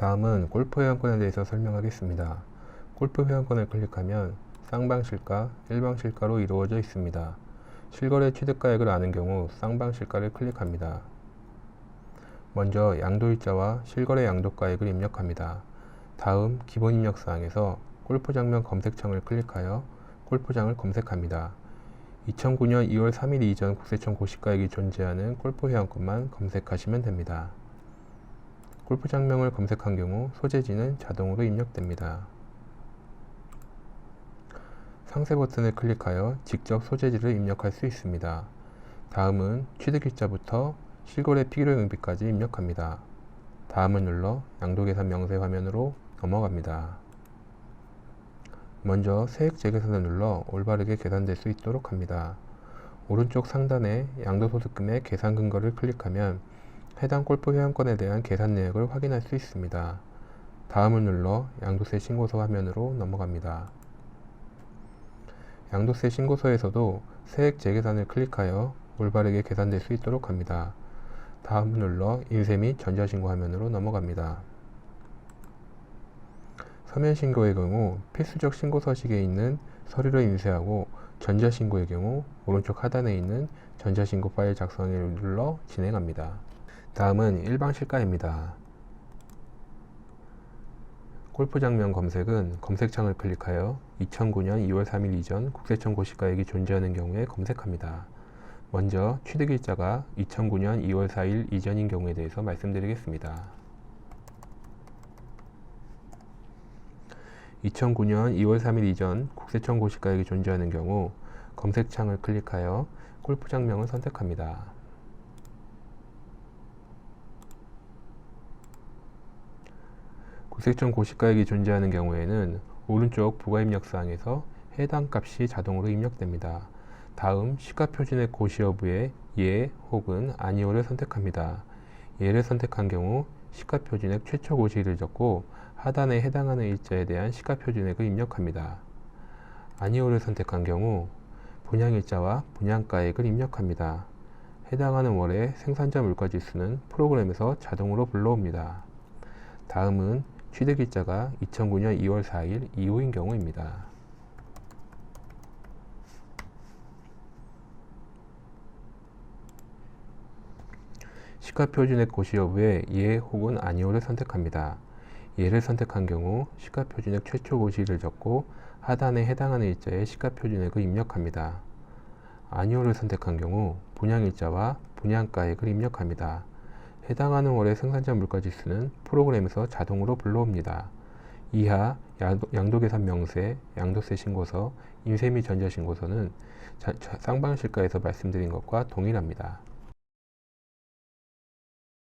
다음은 골프 회원권에 대해서 설명하겠습니다. 골프 회원권을 클릭하면 쌍방 실가, 일방 실가로 이루어져 있습니다. 실거래 취득가액을 아는 경우 쌍방 실가를 클릭합니다. 먼저 양도일자와 실거래 양도가액을 입력합니다. 다음 기본 입력 사항에서 골프 장면 검색창을 클릭하여 골프장을 검색합니다. 2009년 2월 3일 이전 국세청 고시가액이 존재하는 골프 회원권만 검색하시면 됩니다. 골프 장면을 검색한 경우 소재지는 자동으로 입력됩니다. 상세 버튼을 클릭하여 직접 소재지를 입력할 수 있습니다. 다음은 취득일자부터 실거래 필요용비까지 입력합니다. 다음을 눌러 양도계산 명세 화면으로 넘어갑니다. 먼저 세액 재계산을 눌러 올바르게 계산될 수 있도록 합니다. 오른쪽 상단에 양도소득금의 계산 근거를 클릭하면 해당 골프 회원권에 대한 계산 내역을 확인할 수 있습니다. 다음을 눌러 양도세 신고서 화면으로 넘어갑니다. 양도세 신고서에서도 세액 재계산을 클릭하여 올바르게 계산될 수 있도록 합니다. 다음을 눌러 인쇄 및 전자신고 화면으로 넘어갑니다. 서면 신고의 경우 필수적 신고 서식에 있는 서류를 인쇄하고 전자신고의 경우 오른쪽 하단에 있는 전자신고 파일 작성을 눌러 진행합니다. 다음은 일방 실가입니다. 골프 장면 검색은 검색창을 클릭하여 2009년 2월 3일 이전 국세청 고시가액이 존재하는 경우에 검색합니다. 먼저 취득일자가 2009년 2월 4일 이전인 경우에 대해서 말씀드리겠습니다. 2009년 2월 3일 이전 국세청 고시가액이 존재하는 경우 검색창을 클릭하여 골프 장면을 선택합니다. 국세청 고시가액이 존재하는 경우에는 오른쪽 부가 입력 사항에서 해당 값이 자동으로 입력됩니다. 다음 시가표준의 고시 여부에 예 혹은 아니오를 선택합니다. 예를 선택한 경우 시가표준액 최초 고시를 적고 하단에 해당하는 일자에 대한 시가표준액을 입력합니다. 아니오를 선택한 경우 분양일자와 분양가액을 입력합니다. 해당하는 월의 생산자 물가지수는 프로그램에서 자동으로 불러옵니다. 다음은 취득일자가 2009년 2월 4일 이후인 경우입니다. 시가표준액 고시 여부에 예 혹은 아니오를 선택합니다. 예를 선택한 경우 시가표준액 최초 고시를 적고 하단에 해당하는 일자에 시가표준액을 입력합니다. 아니오를 선택한 경우 분양일자와 분양가액을 입력합니다. 해당하는 월의 생산자 물가지수는 프로그램에서 자동으로 불러옵니다. 이하 양도계산 명세, 양도세 신고서, 인쇄 및 전자신고서는 쌍방실가에서 말씀드린 것과 동일합니다.